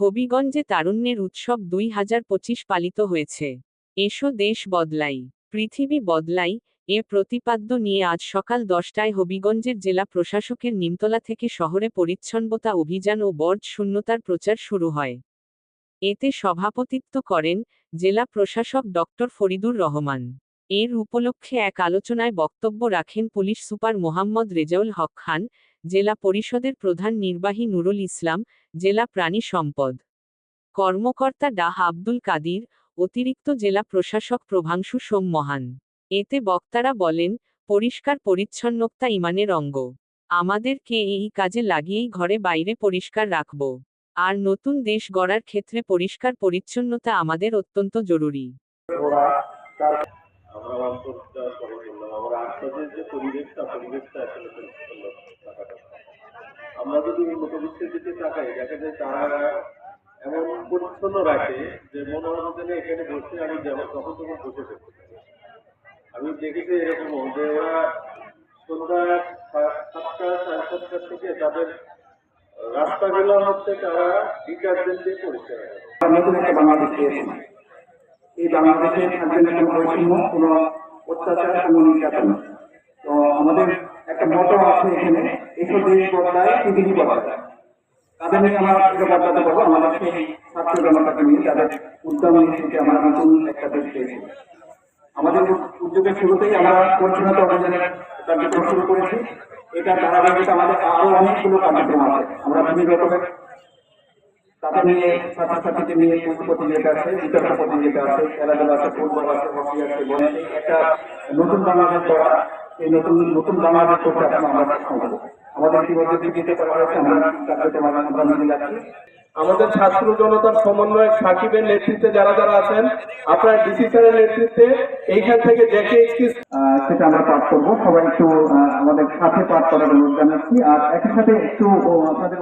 হবিগঞ্জে তারুণ্যের উৎসব দুই হাজার পঁচিশ পালিত হয়েছে। এসো দেশ বদলাই, পৃথিবী বদলাই, এ প্রতিপাদ্য নিয়ে আজ সকাল দশটায় হবিগঞ্জের জেলা প্রশাসকের নিমতলা থেকে শহরে পরিচ্ছন্নতা অভিযান ও বর্জ শূন্যতার প্রচার শুরু হয়। এতে সভাপতিত্ব করেন জেলা প্রশাসক ডক্টর ফরিদুর রহমান। এর উপলক্ষে এক আলোচনায় বক্তব্য রাখেন পুলিশ সুপার মোহাম্মদ রেজাউল হক খান, জেলা পরিষদের প্রধান নির্বাহী নুরুল ইসলাম, জেলা প্রাণী সম্পদ কর্মকর্তা ডাহ আব্দুল কাদির, অতিরিক্ত জেলা প্রশাসক প্রভাংশু সোম মহান। এতে বক্তারা বলেন, পরিষ্কার পরিচ্ছন্নতা ইমানের অঙ্গ। আমাদেরকে এই কাজে লাগিয়েই ঘরে বাইরে পরিষ্কার রাখব। আর নতুন দেশ গড়ার ক্ষেত্রে পরিষ্কার পরিচ্ছন্নতা আমাদের অত্যন্ত জরুরি। আমরা যদি উন্নত বিশ্বের দিকে তাকাই, দেখা যায় তারা এমন পরিচ্ছন্ন রাখে যে মনে হয় যেন এখানে বসে আমি যেমন তখন তখন বসে আমি দেখেছি এরকম যে ওরা সন্ধ্যা সাতটা, সাড়ে সাতটার থেকে তাদের রাস্তাগুলো হচ্ছে তারা ডিটারজেন্ট দিয়ে পরিষ্কার নতুন একটা বাংলাদেশ এই বাংলাদেশে থাকবে কোনো অত্যাচার কোনো নির্যাতন তো আমাদের একটা মতো আছে এখানে এসব দেশ বদলায়, পৃথিবী আমাদের নতুন একটা দেশ আমাদের উদ্যোগের শুরুতেই আমরা পরিচ্ছন্নতা অভিযানের কার্যক্রম শুরু করেছি। এটা ধারাবাহিকতা আমাদের আরও অনেকগুলো কার্যক্রম আছে। আমরা বিভিন্ন রকমের তাদের নিয়ে ছাত্রছাত্রীদের নিয়ে কুইজ প্রতিযোগিতা আছে বিতর্ক প্রতিযোগিতা আছে খেলাধুলা আছে ফুটবল আছে হকি আছে বল একটা নতুন বাংলাদেশ করা এই নতুন নতুন বাংলাদেশ করতে আসলে আমরা সক্ষম হব। আমাদের ইতিমধ্যে দিতে করা হয়েছে আমরা কার্যক্রম আমরা মিলে যাচ্ছি আমাদের ছাত্র জনতার সমন্বয়ক সাকিবের নেতৃত্বে যারা যারা আছেন আপনার ডিসি স্যারের নেতৃত্বে এইখান থেকে দেখে সেটা আমরা পাঠ করব। সবাই একটু আমাদের সাথে পাঠ করার অনুরোধ জানাচ্ছি। আর একই সাথে একটু আপনাদের